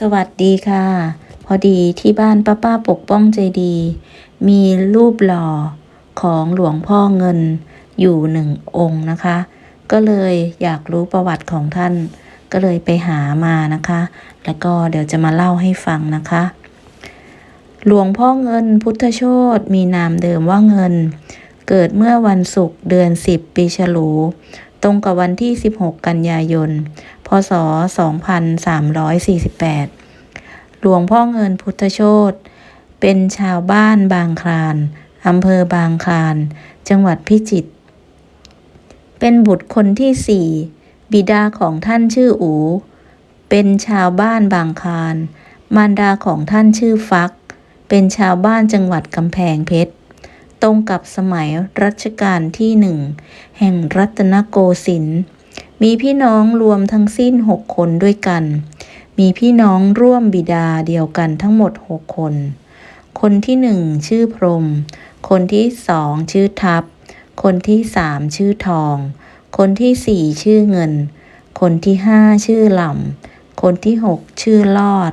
สวัสดีค่ะ พอดีที่บ้านป้าป้าปกป้องใจดี มีรูปหล่อของหลวงพ่อเงินอยู่หนึ่งองค์นะคะ ก็เลยอยากรู้ประวัติของท่าน ก็เลยไปหามานะคะ แล้วก็เดี๋ยวจะมาเล่าให้ฟังนะคะ หลวงพ่อเงินพุทธโชตมีนามเดิมว่าเงิน เกิดเมื่อวันศุกร์เดือน 10 ปีฉลู ตรงกับวันที่ 16 กันยายน พศ 2348 หลวงพ่อเงินพุทธโชตเป็นชาวบ้านบางคลานอำเภอบางคลาน จังหวัดพิจิตร เป็นบุตรคนที่สี่บิดาของท่านชื่ออู เป็นชาวบ้านบางคลาน มารดาของท่านชื่อฟัก เป็นชาวบ้านจังหวัดกำแพงเพชร ตรงกับสมัยรัชกาลที่หนึ่งแห่งรัตนโกสินทร์มีพี่น้องรวมทั้งสิ้นหกคนด้วยกัน มีพี่น้องร่วมบิดาเดียวกันทั้งหมดหกคน คนที่หนึ่งชื่อพรม คนที่สองชื่อทัพคนที่สามชื่อทอง คนที่สี่ชื่อเงิน คนที่ห้าชื่อหล่ำ คนที่หกชื่อลอด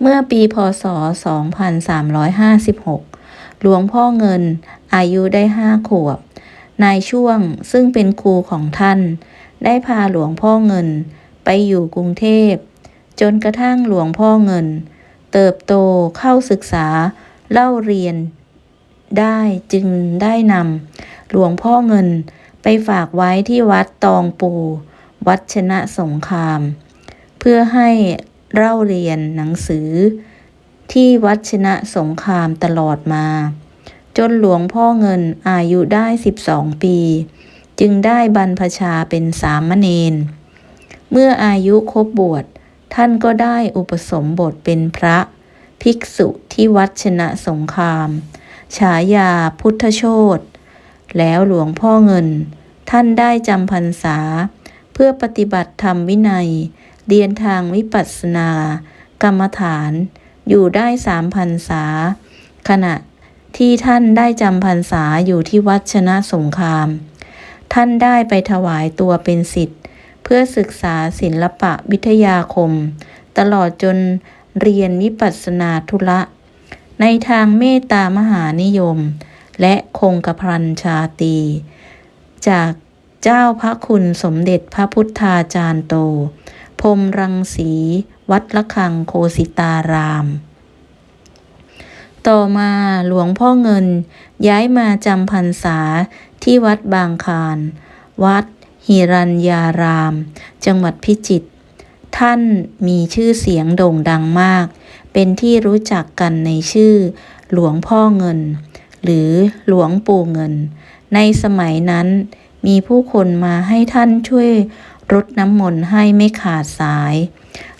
เมื่อปีพศ 2356 หลวงพ่อเงินอายุได้ห้าขวบ นายช่วงซึ่งเป็นครูของท่าน ได้พาหลวงพ่อเงินไปอยู่กรุงเทพ จนกระทั่งหลวงพ่อเงิน เติบโตเข้าศึกษาเล่าเรียน ได้จึงได้นำหลวงพ่อเงินไปฝากไว้ที่วัดตองปู วัดชนะสงคราม เพื่อให้ เล่าเรียนหนังสือ ที่วัดชนะสงครามตลอดมา จนหลวงพ่อเงินอายุได้ 12 ปี จึงได้บรรพชาเป็นสามเณรเมื่ออายุครบบวชท่านก็ได้อุปสมบทเป็นพระภิกษุที่วัดชนะสงคราม ฉายาพุทธโชตแล้วหลวงพ่อเงิน ท่านได้จำพรรษา เพื่อปฏิบัติธรรมวินัย เรียนทางวิปัสสนา กรรมฐาน อยู่ได้สามพรรษา ขณะที่ท่านได้จำพรรษาอยู่ที่วัดชนะสงคราม ท่านได้ไปถวายตัวเป็นสิทธิ์ เพื่อศึกษาศิลปะวิทยาคม ตลอดจนเรียนวิปัสสนาธุระ ในทางเมตตามหานิยม และคงกระพันชาตี จากเจ้าพระคุณสมเด็จพระพุทธาจารย์โต พรมรังสี วัดละคังโคสิตาราม ต่อมาหลวงพ่อเงินย้ายมาจำพรรษาที่วัดบางคาร วัดหิรัญญาราม จังหวัดพิจิตร ท่านมีชื่อเสียงโด่งดังมาก เป็นที่รู้จักกันในชื่อ หลวงพ่อเงิน หรือหลวงปู่เงิน ในสมัยนั้นมีผู้คนมาให้ท่านช่วย รดน้ำมนต์ให้ไม่ขาดสาย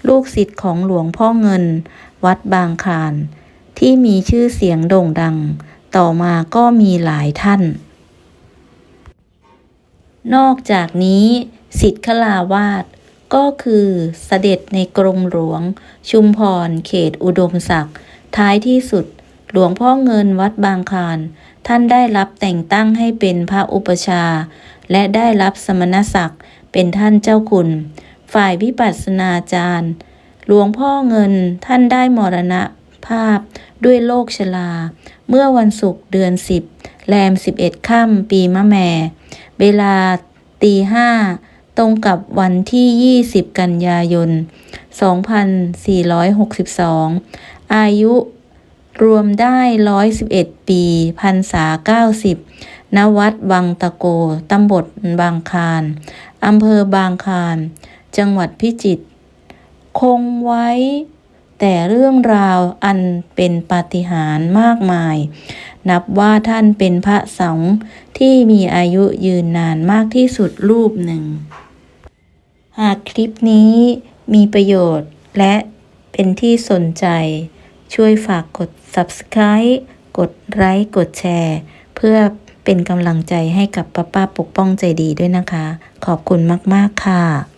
ลูกศิษย์ของหลวงพ่อเงิน วัดบางคลาน ที่มีชื่อเสียงโด่งดัง ต่อมาก็มีหลายท่าน นอกจากนี้สิทธิคลาวาสก็คือเสด็จในกรมหลวง ชุมพร เขตอุดมศักดิ์ท้ายที่สุด หลวงพ่อเงินวัดบางคานท่านได้รับแต่งตั้งให้เป็นพระอุปชา และได้รับสมณศักดิ์ เป็นท่านเจ้าคุณ ฝ่ายวิปัสสนาจารย์ หลวงพ่อเงินท่านได้มรณะภาพด้วยโรคชรา เมื่อวันศุกร์เดือนสิบแรมสิบเอ็ดค่ำปีมะแม่ เวลาตีห้าตรงกับวันที่ 20 กันยายน 2462 อายุรวมได้ 111 ปีพรรษา90 ณ วัดบางตะโก ตำบลบางคาร อำเภอบางคารจังหวัดพิจิตร คงไว้ แต่เรื่องราวอันเป็นปาฏิหาริย์มากมาย นับว่าท่านเป็นพระสงฆ์ที่มีอายุยืนนานมากที่สุดรูปหนึ่ง หากคลิปนี้มีประโยชน์และเป็นที่สนใจ ช่วยฝากกด Subscribe กดไลค์กดแชร์ เพื่อ เป็นกำลังใจให้กับป้าป้าปกป้องใจดีด้วยนะคะ ขอบคุณมาก ๆ ค่ะ